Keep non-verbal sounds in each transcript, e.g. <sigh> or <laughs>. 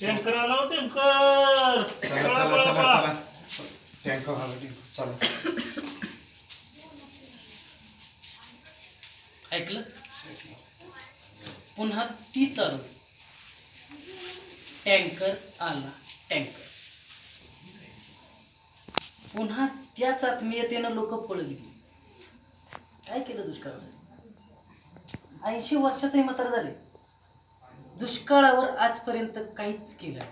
Tanker आला हो tanker चला पळा, चला पळा, चला. पळा. चला टँकर आला चला. ऐकलं? पुन्हा ती चालू. टँकर आला टँकर. पुन्हा त्याच आत्मीयतेनं लोक पळत गेली काय केलं दुष्काळासाठी? ऐंशी वर्षाचे म्हातार झाले. दुष्काळावर आजपर्यंत काहीच केलं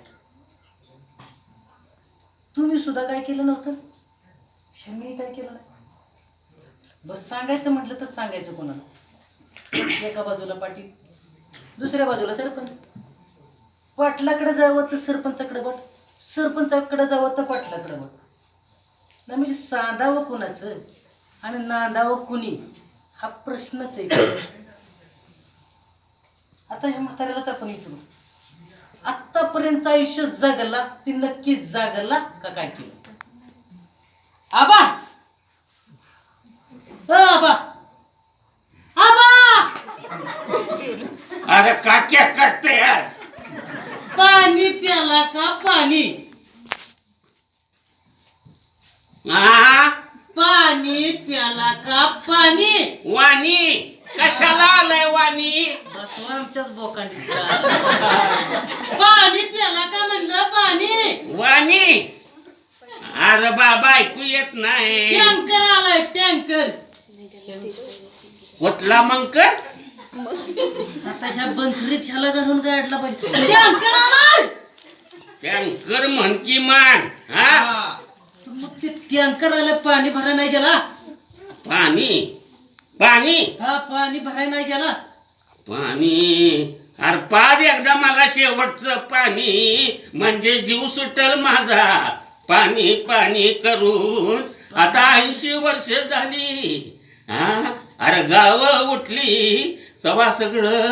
तुम्ही सुद्धा काय केलं नव्हतं? शमी काय केलं नाही? बस सांगायचं म्हटलं तर सांगायचं कोणाला? एका बाजूला पाटील दुसऱ्या बाजूला सरपंच. पाटलाकडे जावं तर सरपंचाकडे बट सरपंचाकडे जावं तर पाटलाकडे बट ना म्हणजे सांदावं कुणाचं आणि नांदावं कुणी? हा प्रश्नच आहे. आता ह्या म्हाताऱ्यालाच आपण विचारू आतापर्यंत आयुष्य जगला ती नक्की जागला का काय केलं? आबा! आबा! आबा! अरे का क्या करते आज. पाणी प्याला का पाणी? हा पाणी प्याला का पाणी? वाणी. कशाला आलाय वाणी? बसवा आमच्याच बोकांडी पाणी प्याला का म्हणलं? पाणी. वाणी? अरे बाबा ऐकू येत नाही. टँकर आलाय टँकर. कुठला मंकर आता ह्या बंथरीत ह्याला घालून काढला पाहिजे. टँकर आलाय! टँकर म्हण की मान हा. मग ते टँकर आलं पाणी भरायला नाही गेला? पाणी? पाणी? हा पाणी भरायला नाही गेला? पाणी. अरे पाच एकदा मला शेवटचं पाणी. म्हणजे जीव सुटल माझा. पाणी पाणी करून. आता ऐंशी वर्ष झाली. हा? अरे गाव उठली. सवा सगळं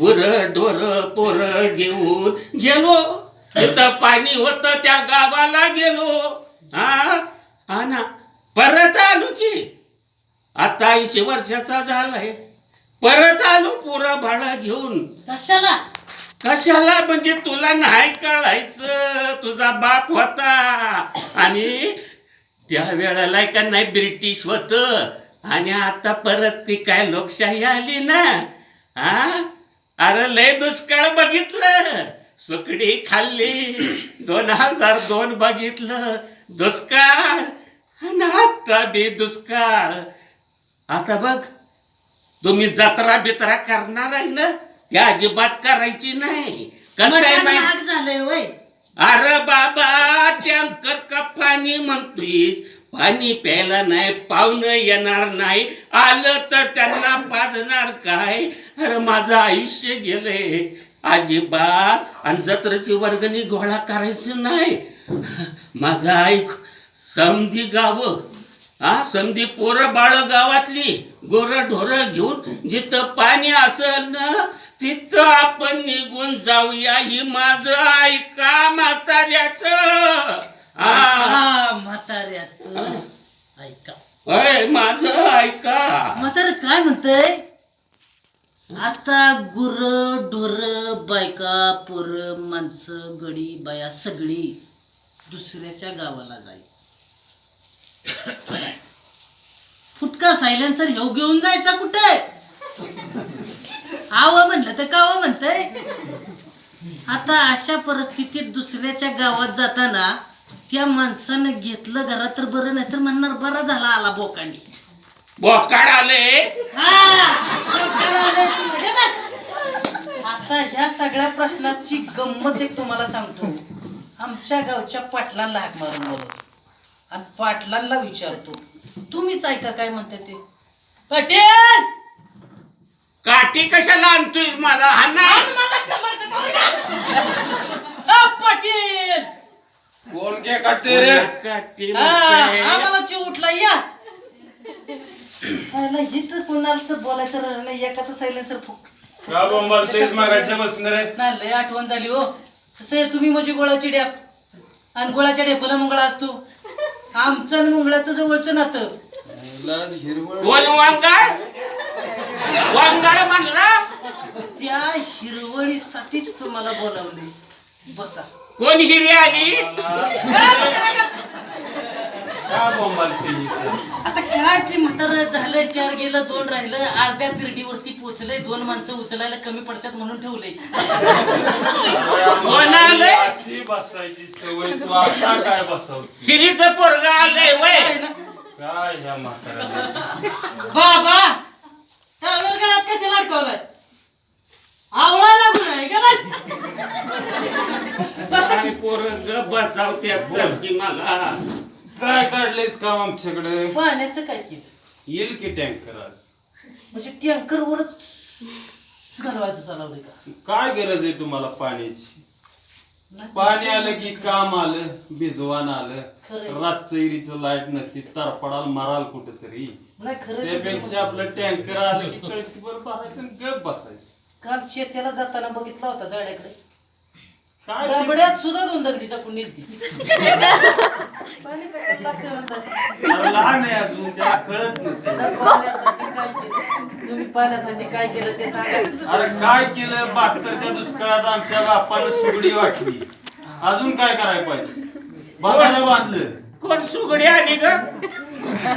गुर डोर पोर घेऊन गेलो. तिथं पाणी होत त्या गावाला गेलो. हा? हा ना. परत आलो की. आता ऐंशी वर्षाचा झालाय. परत आलो पुरा भाडा घेऊन. कशाला? कशाला? म्हणजे तुला नाही कळायचं. तुझा बाप होता. आणि त्या वेळेला का नाही ब्रिटिश होत. आणि आता परत ती काय लोकशाही आली ना? हा अरे लय दुष्काळ बघितलं. सुकडी खाल्ली. दोन हजार दोन बघितलं. दुष्काळ. आणि आता बी दुष्काळ. आता बघ. तुम्ही जत्रा बित्रा करणार आहे ना ती अजिबात करायची नाही. कसं आहे मटण माहिती महाग झालंय वय. अरे बाबा टँकर का पाणी म्हणतोयस? पाणी प्यायला नाही पाहुणं येणार नाही. आलं तर त्यांना पाजणार काय? अरे माझं आयुष्य गेलंय. अजिबात. आणि जत्रेची वर्गणी गोळा करायचं नाही. माझं ऐक समधी गावं. हा समधी पोरं बाळ गावातली गोर ढोर घेऊन जिथं पाणी असेल ना तिथं आपण निघून जाऊया. ही माझं ऐका म्हाताऱ्याच? हा. म्हाताऱ्याच? ऐका अय माझं ऐका म्हातार काय म्हणतंय? आता गुर ढोर बायका पोर माणसं गडी बाया सगळी दुसऱ्याच्या गावाला जायचं. फुटका सायलेन्सर ह्यो घेऊन जायचा कुठे? आव म्हणलं तर काव म्हणतंय. आता अशा परिस्थितीत दुसऱ्याच्या गावात जाताना त्या माणसानं घेतलं घरात तर बरं नाही तर म्हणणार बरा झाला आला बोकांडी. बोकाड आले? आता ह्या सगळ्या प्रश्नाची गंमत एक तुम्हाला सांगतो. आमच्या गावच्या पाटलांना हाक मारून बोलवतो आणि पाटलांना विचारतो तुम्हीच ऐका काय म्हणते ते? पाटील! काठी कशाला आणतोय मला? हा ना. अ, पाटील! कोण के काढते रे? काठी हा. आम्हाला चिव उठला या. हिथं बोलायचं राहिलं नाही एकाचं सायलेन्सर फुक. का बोंबाल तेच मागायचं बसणार आहे? नाही लय आठवण झाली हो. कसं आहे तुम्ही म्हणजे गोळाची डॅप आणि गोळाच्या डेपला मुंगळा असतो. आमचं आणि मुंगळाचं जवळचं नातं. हिरवळ. कोण वांगाड? वांगाड म्हणला? त्या हिरवळीसाठीच तुम्हाला बोलावले. बसा. कोण हिरी आली? <laughs> का बोंबालते ही सर? आता काय ते म्हातार झालंय चार गेलं दोन राहिलं अर्ध्या तिरडीवरती पोचलंय दोन माणसं उचलायला कमी पडतात म्हणून ठेवलंय? अशी बसायची सवय तू असा काय बसव हिरीचं पोरग आलंय वय. काय ह्या बाबा कशाला अडकवलाय? आवळा लागून आहे का बाई? बसा की. आणि पोरं गप बसावत्यात सारखी मला. काय काढलेस काम आमच्याकडे? पाण्याचं काय केलं? येईल की टँकर आज? म्हणजे टँकर वरच घालवायचं चालवलंय का? काय गरज आहे तुम्हाला पाण्याची? नाही, पाणी आलं की काम आलं भिजवान आलं. खरंय. रातचं इरीचं लाइट नसती तरपडाल मराल कुठंतरी. नाही खरं त्यापेक्षा आपलं टँकर आलं की कळशीभर भरायचं आणि गप बसायचं. काल शेत्याला जाताना बघितला होता झाड्याकडे काय सुद्धा दोन दगडी टाकून पाणी म्हणतात? लहान आहे अजून त्याला कळत नसेल. पाण्यासाठी काय केलं? तुम्ही पाण्यासाठी काय केलं ते सांगा. अरे काय केलं? बहात्तरच्या दुष्काळात आमच्या बापानं सुगडी वाटली. अजून काय करायला पाहिजे? बाबाला बांधलं. कोण सुगडी आली ग?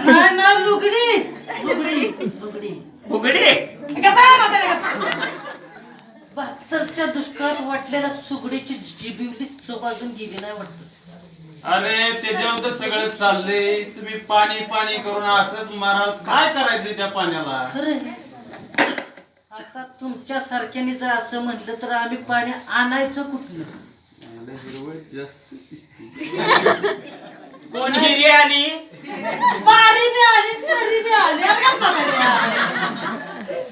नाही ना लुगडी. लुगडी. लुगडी. उघडी? बहात्तरच्या दुष्काळात वाटलेल्या सुगडीची जिबिवली चव अजून गेली नाही वाटत. अरे त्याच्यावर तर सगळं चाललंय. तुम्ही पाणी पाणी करून असंच माराल. काय करायचंय त्या पाण्याला? खरं आता तुमच्या सारख्याने जर असं म्हटलं तर आम्ही पाणी आणायचं कुठलं? कोण हिरी आली? पाणी बी आली सरी बी आली आता पाणी आलं.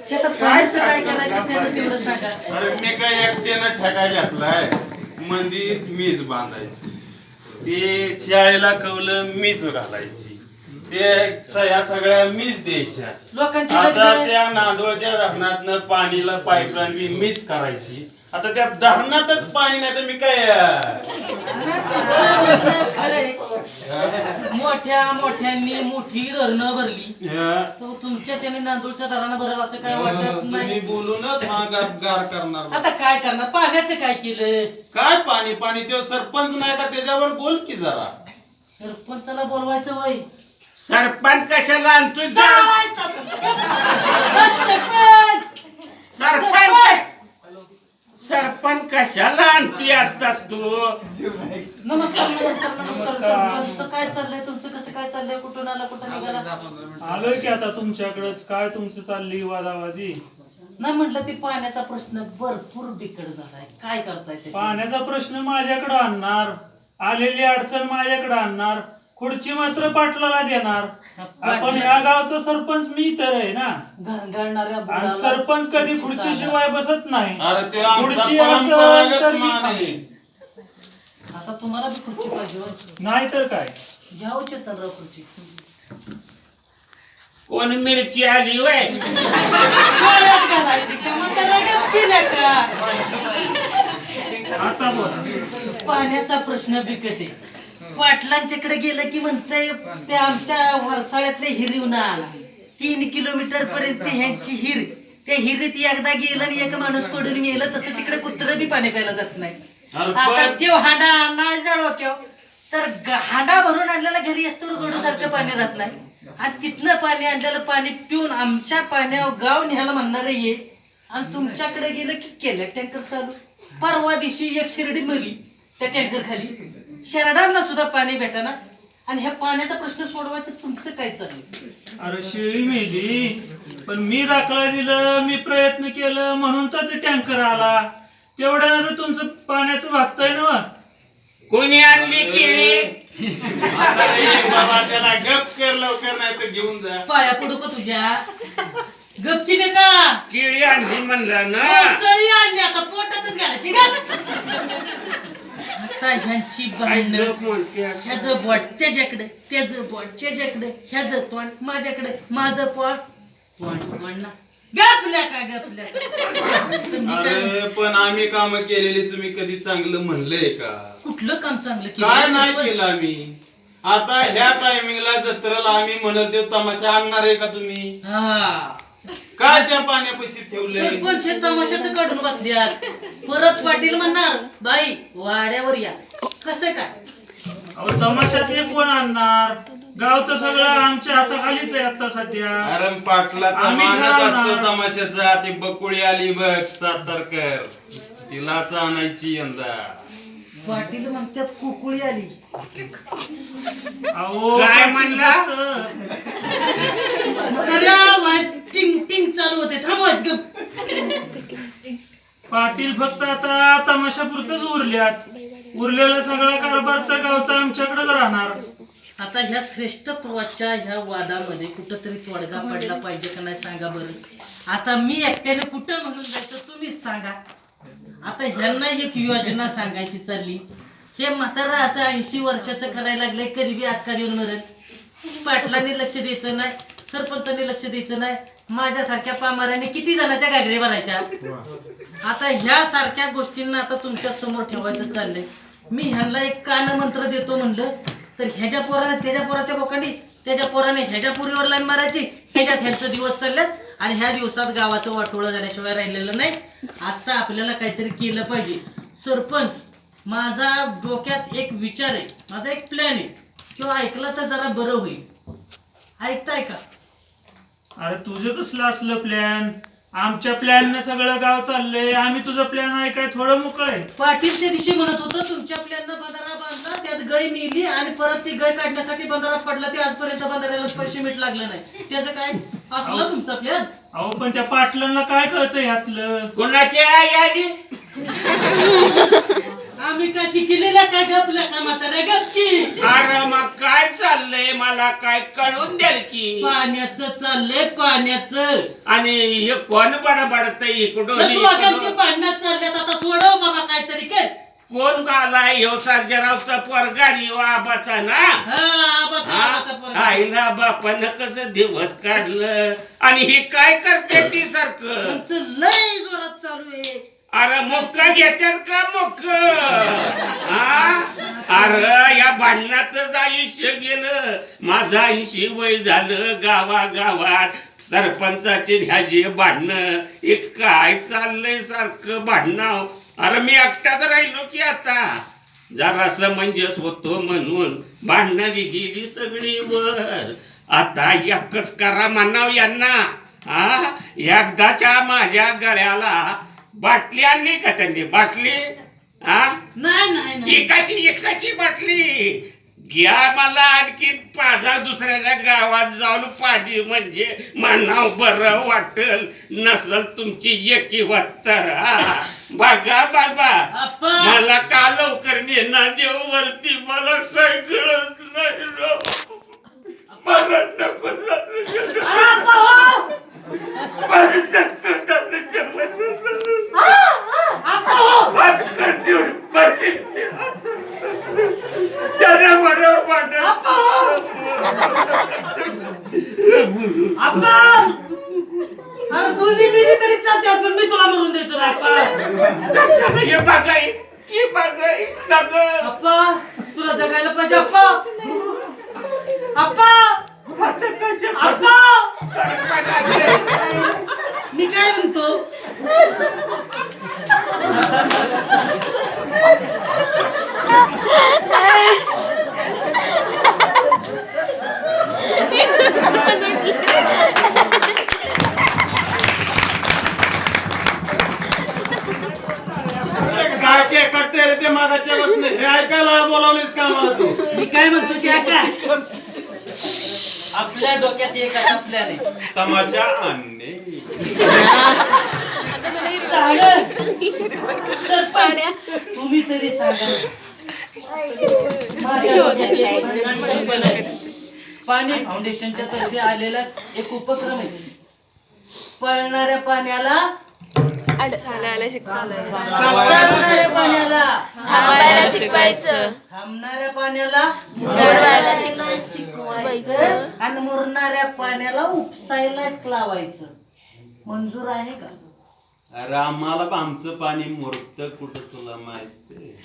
ते आता पाण्याचं काय करायचं त्याचं तेवढं सांगा अरे मी काय एकट्यानं ठेका घातलाय? मंदिर मीच बांधायची. ते शाळेला कवलं मीच घालायची. ते सह्या सगळ्या मीच द्यायच्या. लोकांची आता लग्न त्या नांदोळच्या धरणातनं पाणीला पाईपलाईन बी मीच करायची. आता त्या धरणातच पाणी नाही तर मी काय मोठ्या मोठ्यांनी मोठी धरणं भरली. अं, तो तुमच्याच्याने नांदूरच्या भरल असं काय वाटत नाही? बोलूनच हा गार गार करणार. आता काय करणार? पाण्याचं काय केलं? काय पाणी? पाणी तो सरपंच नाही का त्याच्यावर बोल की जरा. सरपंचाला बोलवायचं वय. सरपंच कशाला आणतोय? जा. सरपंच! सरपंच कशाला आणतोय आताच तू? नमस्कार नमस्कार नमस्कार सरपंच तर काय चाललंय तुमचं? कसं काय चाललंय? कुठून आला कुठं निघाला? आलोय की आता तुमच्याकडेच. काय तुमचं चालली वादावादी? नाही म्हटलं ती पाण्याचा प्रश्न भरपूर बिकट झालाय. काय करताय ते पाण्याचा प्रश्न माझ्याकडे आणणार. आलेली अडचण माझ्याकडे आणणार. खुर्ची मात्र पाटलाला देणार. आपण या गावचा सरपंच मी तर आहे ना. घरघडणाऱ्या आणि बुडाला सरपंच कधी खुर्ची शिवाय बसत नाही. अरे ते आमचा खुर्ची असेल परंपरागत तर मी मान आहे. थांबेन. आता तुम्हाला बी खुर्ची पाहिजे होय. नाही तर काय? घ्याव चेतनराव खुर्ची. कोण मिरची आली वय? घालायची का? का? आता बोला. पाण्याचा प्रश्न बिकट आहे. पाटलांच्याकडे गेलं की म्हणतंय ते आमच्या वरसाळ्यातले हिरीवून आला. तीन किलोमीटर पर्यंत ह्यांची हिर. त्या हिरीत एकदा गेलं आणि एक माणूस पडून गेलं तसं तिकडे कुत्र बी पाणी प्यायला जात नाही आता त्यो हांडा आणायचा डोक्याव तर ग- हांडा भरून आणलेला घरी असतो गोडूसारखं पाणी राहत नाही. आणि तिथनं पाणी आणलेलं पाणी पिऊन आमच्या पाण्यावर गाव न्यायला म्हणणार ये आणि तुमच्याकडे गेलं की केलं टँकर चालू. परवा दिवशी एक शिर्डी मरली त्या टँकर खाली. शेरडांना सुद्धा पाणी भेटाना. आणि ह्या पाण्याचा प्रश्न सोडवायचं तुमचं काय चाललंय? अरे शिळी मेली. पण मी दाखला दिलं मी प्रयत्न केलं म्हणून तर ते टँकर आला. तेवढ्यानं तर तुमचं पाण्याचं भागतंय ना कोणी आणली केळी? आता एक बाबा त्याला गप कर लवकर नाही तर घेऊन जा. पाया पडू का तुझ्या? गपकी दे का? केळी आणली म्हणलं ना. सळी आणली आता पोटातच घालायची का आता ह्यांची भांडणं ह्याचं बोट त्याच्याकडे त्याचं बोट त्याच्याकडे ह्याचं तोंड माझ्याकडे माझं पोट तोंड गपल्या का गपल्या? अरे पण आम्ही काम केलेली तुम्ही कधी चांगलं म्हणलंय का? कुठलं काम चांगलं काय नाही केलं केलं आम्ही. आता ह्या टायमिंगला जत्रेला आम्ही म्हणत तमाशा आणणार आहे का तुम्ही? हा. काय त्या पाण्यापाशी ठेवलंय? सरपंच हे तमाशाचं काढून बसल्यात. परत पाटील म्हणणार बाई वाड्यावर या. कसं काय? अहो तमाशात हे कोण आणणार? गावचं सगळं आमच्या हाताखालीच आहे आता सध्या. अरे पाटलाचा आम्ही मानच ठरवणार. असतो तमाशाचा. ती बकुळी आली बघ सातारकर. तिलाच आणायची यंदा. पाटील म्हणतात कुकुळी आली. अहो काय म्हणला? तरी आवाज टिंग टिंग चालू होते थांबवायच पाटील फक्त आता तमाशापुरतच उरल्यात. उरलेला सगळा कारभार तर गावचा आमच्याकडेच राहणार. आता ह्या श्रेष्ठत्वाच्या ह्या वादामध्ये कुठंतरी तोडगा पडला पाहिजे का नाही सांगा बरं. आता मी एकट्याने कुठं म्हणून जायचं तुम्हीच सांगा. आता ह्यांना एक योजना सांगायची चालली. हे म्हातारा असं ऐंशी वर्षाचं करायला लागलंय कधी बी आजकाल येऊन मरेल. पाटलांनी लक्ष द्यायचं नाही सरपंचांनी लक्ष द्यायचं नाही. माझ्यासारख्या पामाऱ्याने किती जणांच्या गागरे भरायच्या? आता ह्या सारख्या गोष्टींना आता तुमच्यासमोर ठेवायचं चाललंय. मी ह्यांना एक कान मंत्र देतो म्हणलं तर ह्याच्या पोराने त्याच्या पोराच्या बोकांडी त्याच्या पोराने ह्याच्या पुरीवर लाईन मारायची ह्याच्यात ह्यांचं दिवस चालल्यात आणि ह्या दिवसात गावाचं वाटोळं झाल्याशिवाय राहिलेलं नाही. आता आपल्याला काहीतरी केलं पाहिजे. सरपंच माझा डोक्यात एक विचार आहे माझा एक प्लॅन आहे. किंवा ऐकलं तर जरा बरं होईल. ऐकताय का? अरे तुझं कसलं असलं प्लॅन आमच्या प्लॅनने सगळं गाव चाललंय. आम्ही तुझं प्लॅन ऐकाय थोडं मोकळ आहे. पाटील त्या दिवशी म्हणत होतं तुमच्या प्लॅननं बंधारा बांधला त्यात गाय मिली आणि परत ती गाय काढण्यासाठी बंधारा पडला ते आजपर्यंत बंधाऱ्याला पैसे मीठ लागलं नाही. त्याचं काय असलं तुमचा प्लॅन अहो पण त्या पाटलांना काय कळतं यातलं कोणाच्या यादी <laughs> आम्ही काय शिकलेल्या काय गपल्या का म्हाताऱ्या गपकी? अरे मग काय चाललंय? मला काय कळून द्याल की? पाण्याचं चाललंय पाण्याचं. आणि हे कोण बडबडत इकडून तर इकडून? भांडणं चालल्यात. आता सोडव बाबा काहीतरी कर. कोण आलाय ह्यो सर्जरावचा पोरगा आणि ह्यो आबाचा ना? हा आबाचा आबाचा हा? पोरगा. आईला बापानं कसं दिवस काढलं? आणि ही काय करते ती सारखं? लय जोरात चालू आहे. अरे मुक्क घेतात का मुक्क? अरे या भांडणातच आयुष्य गेलं. माझं ऐंशी वय झालं गावा गावात सरपंचाचे ह्याचे भांडणं. एक काय चाललंय सारखं भांडणं? अरे मी एकटाच राहिलो की आता. जरासं म्हणजेच होतो म्हणून भांडणं गेली सगळी वर. आता एकच करा म्हणाव यांना. हा? एकदाच्या माझ्या गळ्याला बाटली आणली का त्यांनी? बाटली? हा? नाही नाही नाही. एकाची एकाची बाटली. घ्या मला आणखी पाजा दुसऱ्याच्या गावात जाऊन पाणी म्हणजे मनाव बरं वाटल. नसल तुमची एकी तर हा. बघा बाबा. मला का लवकर नेना देव वरती मला काय कळत नाही राव. मला नको झालं. मला नको झालं त्याला बरं वाटलं. आप्पा! अरे दोन्ही मिली तरी चालते पण मी तुला मरून देतो आप्पा. कशाला हे बघाई हे बघाई नगर आप्पा तुला जगायला पाहिजे आप्पा. आप्पा! आप्पा! मी काय म्हणतो काय ते करते रे ते बसले हे ऐकायला बोलावलीस का मला तू? मी काय म्हणतो ते ऐका. आपल्या डोक्यात एक आता प्लॅन आहे तमाशा आणणे. तुम्ही तरी सांगा. माझ्या डोक्यात एक संकल्पना आहे. पाणी फाउंडेशनच्या तर्फे आलेला एक उपक्रम आहे. पळणाऱ्या पाण्याला चालायला थांबायला शिकवायचं. थांबणाऱ्या पाण्याला मुरवायला शिकवायचं. आणि मुरणाऱ्या पाण्याला उपसायला लावायचं. मंजूर आहे का? रामाला आमचं पाणी मुरत कुठं तुला माहिती?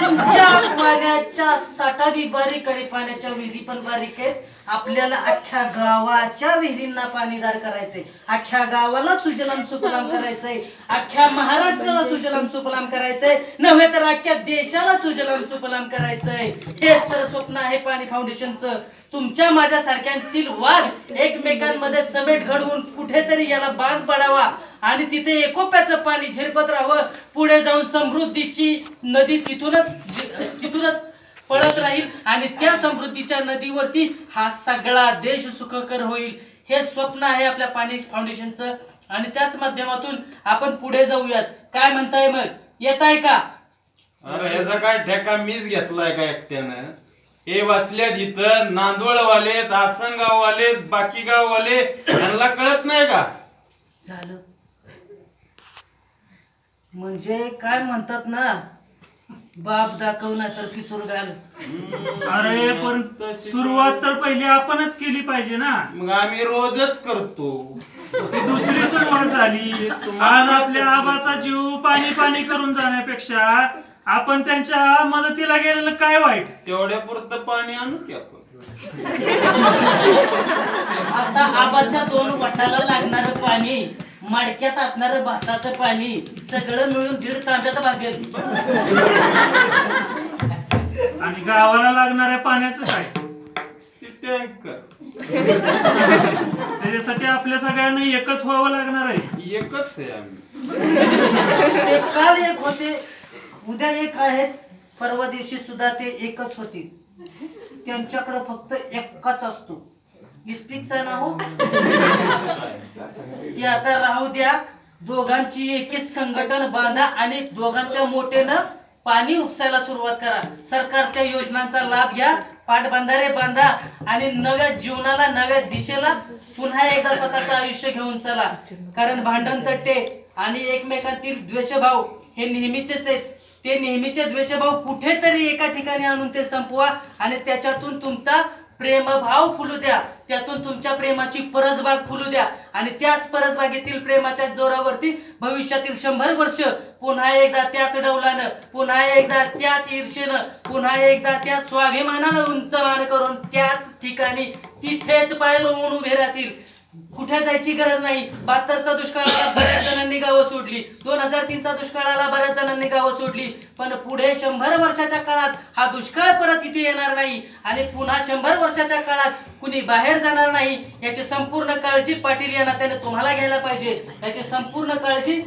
तुमच्या पाण्याच्या साठा बी बारीक आणि पाण्याच्या विहिरी पण बारीक आहेत. आपल्याला अख्ख्या गावाच्या विहिरींना पाणीदार करायचंय. अख्ख्या गावाला सुजलाम सुफलाम करायचंय. अख्ख्या महाराष्ट्राला सुजलाम सुफलाम करायचंय. नव्हे तर अख्ख्या देशाला सुजलाम सुफलाम करायचंय. हेच तर स्वप्न आहे पाणी फाउंडेशनचं. तुमच्या माझ्या सारख्यांतील वाद एकमेकांमध्ये समेट घडवून कुठेतरी याला बांध पडावा. आणि तिथे एकोप्याचं पाणी झिरपत राहावं. पुढे जाऊन समृद्धीची नदी तिथूनच तिथूनच पळत राहील आणि त्या समृद्धीच्या नदीवरती हा सगळा देश सुखकर होईल. हे स्वप्न आहे आपल्या पाणी फाउंडेशनचं आणि त्याच माध्यमातून आपण पुढे जाऊयात. काय म्हणताय मग? येत आहे का? अरे ह्याचा काय ठेका मीच घेतलाय का एकट्यानं? हे बसल्यात इथं नांदोळवाले आसनगाववाले बाकी गाववाले यांना कळत नाही का? झालं. म्हणजे काय म्हणतात ना बाप दाखव ना तर पितूर घाल. अरे पण सुरुवात तर पहिली आपणच केली पाहिजे ना. मग आम्ही रोजच करतो. ती दुसरी सुरुवात झाली. आज आपल्या आबाचा जीव पाणी पाणी करून जाण्यापेक्षा आपण त्यांच्या मदतीला गेलेलं काय वाईट? तेवढ्या पुरतं पाणी आणू की आपण. आता आबाच्या दोन वटाला लागणार पाणी मडक्यात असणार भाताचं पाणी सगळं मिळून दीड तांब्यात भागेल. आणि गावाला लागणाऱ्या पाण्याचं काय? त्याच्यासाठी आपल्या सगळ्यांना एकच व्हावं लागणार आहे. एकच आहे आम्ही. ते काल एक होते उद्या एक आहेत परवा दिवशी सुद्धा ते एकच होती. त्यांच्याकडे फक्त एकच असतो. इस्पिकचा ना हो. ती आता राहू द्या. दोघांची एकीच संघटन बांधा आणि दोघांच्या मोठेनं पाणी उपसायला सुरुवात करा. सरकारच्या योजनांचा लाभ घ्या पाटबंधारे बांधा आणि नव्या जीवनाला नव्या दिशेला पुन्हा एकदा स्वतःचं आयुष्य घेऊन चला. कारण भांडण तट्टे आणि एकमेकांतील द्वेषभाव हे नेहमीचेच आहेत. ते नेहमीचे द्वेषभाव कुठेतरी एका ठिकाणी आणून ते संपवा आणि त्याच्यातून तुमचा प्रेमभाव फुलू द्या. त्यातून तुमच्या प्रेमाची परसबाग फुलू द्या. आणि त्याच परसबागेतील प्रेमाच्या जोरावरती भविष्यातील शंभर वर्ष पुन्हा एकदा त्याच डौलानं पुन्हा एकदा त्याच ईर्षेनं पुन्हा एकदा त्याच स्वाभिमानानं उंच मान करून त्याच ठिकाणी तिथेच पाय रोवून उभे राहतील. कुठे जायची गरज नाही? बहात्तरचा दुष्काळाला बऱ्याच जणांनी गावं सोडली. दोन हजार तीनचा दुष्काळाला बऱ्याच जणांनी गावं सोडली. पण पुढे शंभर वर्षाच्या काळात हा दुष्काळ परत इथे येणार नाही. आणि पुन्हा शंभर वर्षाच्या काळात कुणी बाहेर जाणार नाही याची संपूर्ण काळजी पाटील या नात्याने तुम्हाला घ्यायला पाहिजे. याची संपूर्ण काळजी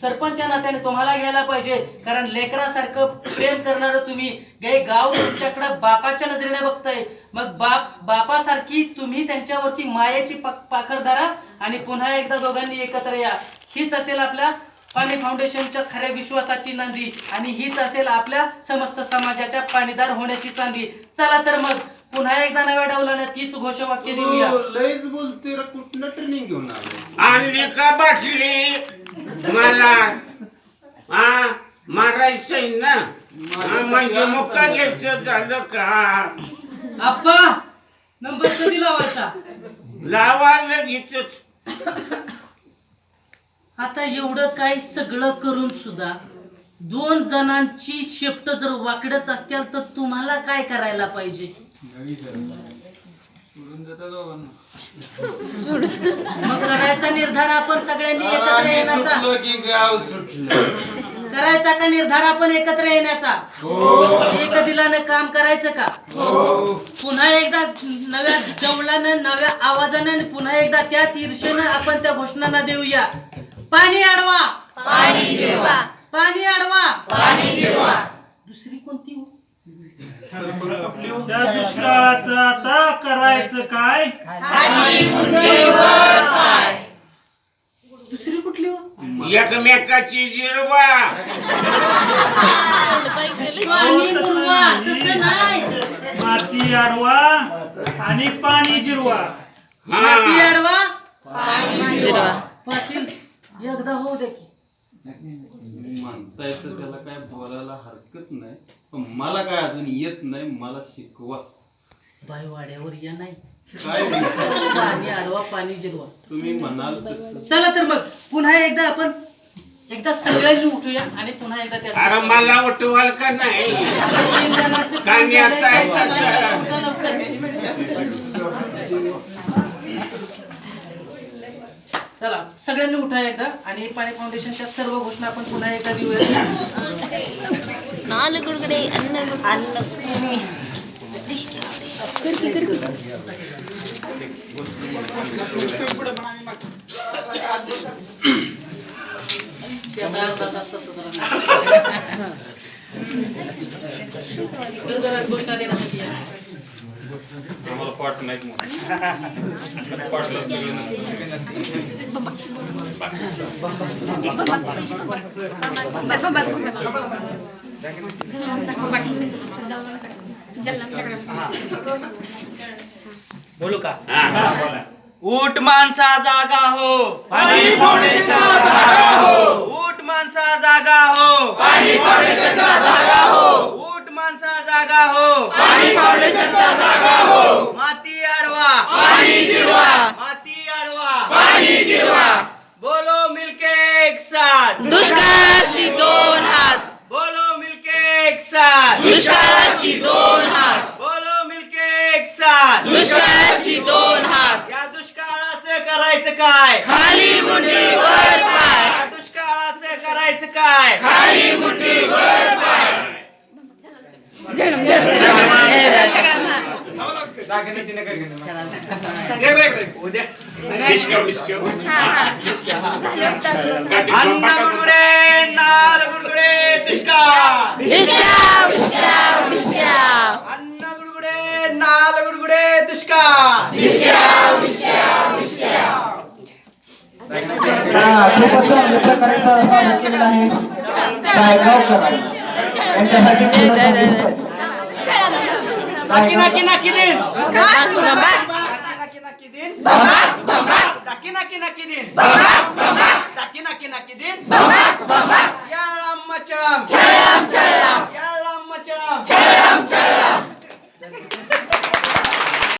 सरपंच या नात्याने तुम्हाला घ्यायला पाहिजे. कारण लेकरासारखं प्रेम करणारं तुम्ही. गे गाव तुमच्याकडे बापाच्या नजरेने बघताय. मग बाप बापासारखी तुम्ही त्यांच्यावरती मायेची पाखर धरा आणि पुन्हा एकदा दोघांनी एकत्र या. हीच असेल आपल्या पाणी फाउंडेशनच्या खऱ्या विश्वासाची नांदी आणि हीच असेल आपल्या समस्त समाजाच्या पाणीदार होण्याची चांदी. चला तर मग पुन्हा एकदा नव्या डावलानं तीच घोषवाक्य देऊया. लयच बोलते रे कुठनं ट्रेनिंग घेऊन आलो? आणली का बाटली? मला हा मारायचं ना? हा, म्हणजे मुक्का घ्यायचं झालं का? आप्पा नंबर कधी लावायचा? लावा लगेच आता एवढं काय सगळं करून सुद्धा दोन जणांची शिफ्ट जर वाकडच असतील तर तुम्हाला काय करायला पाहिजे? मग करायचा निर्धार आपण सगळ्यांनी एकत्र येण्याचा. सुटलो की गाव सुटलं. करायचा का निर्धार आपण एकत्र येण्याचा? एक दिलानं काम करायचं का? पुन्हा एकदा नव्या जवळानं नव्या आवाजानं आणि पुन्हा एकदा त्याच ईर्षेनं आपण त्या घोषणांना देऊया. पाणी अडवा. पाणी अडवा. पाणी जिरवा दुसरी कोणती हो? त्या दुष्काळाचं आता करायचं काय? दुसरी कुठली हो? एकमेकाची जिरवा. पाणी मुरवा तसं नाही. माती अडवा आणि पाणी जिरवा. माती हा अडवा पाटील एकदा होऊ दे की. म्हणता येतं त्याला काय बोलायला हरकत नाही. पण मला काय अजून येत नाही मला शिकवा बाई वाड्यावर या नाही काय? पाणी अडवा पाणी जिरवा तुम्ही म्हणाल तसं चला तर मग पुन्हा एकदा आपण एकदा सगळ्यांनी उठूया आणि पुन्हा एकदा त्या अरे मला उठवाल का नाही तीन जणांचं काम कानी आता आहे झालंय, तसं. उठा लवकर. चला सगळ्यांनी उठा एकदा आणि पाणी फाउंडेशनच्या सर्व घोषणा आपण पुन्हा एकदा देऊया नाल गुडगुडे अन्न अन्न आम्हाला पाठ नाहीत म्हणून पाठला सगळं नसतं. बोलू का हा. ऊट माणसा जागा हो। पाणी ऊट माणसा जागा हो। ऊट माणसा जागा हो. माती आडवा. माती आडवा. बोलो मिलके एक साथ. दुष्काळाशी दोन हात. बोलो मिलके एक साथ. दुष्काळाशी दोन हात. बोलो मिलके एक साथ. दुष्काळाशी दोन हात. या दुष्काळाचं करायचं काय? खाली मुंडी वर पाय. या दुष्काळाचं करायचं काय? खाली मुंडी वर पाय. दुष्काळ हा खूपच चांगल्या प्रकारे साजरा केलेला आहे. गायगावकर यांच्यासाठी पूर्ण Yalam macam, cayam cayam. Yalam macam, cayam cayam.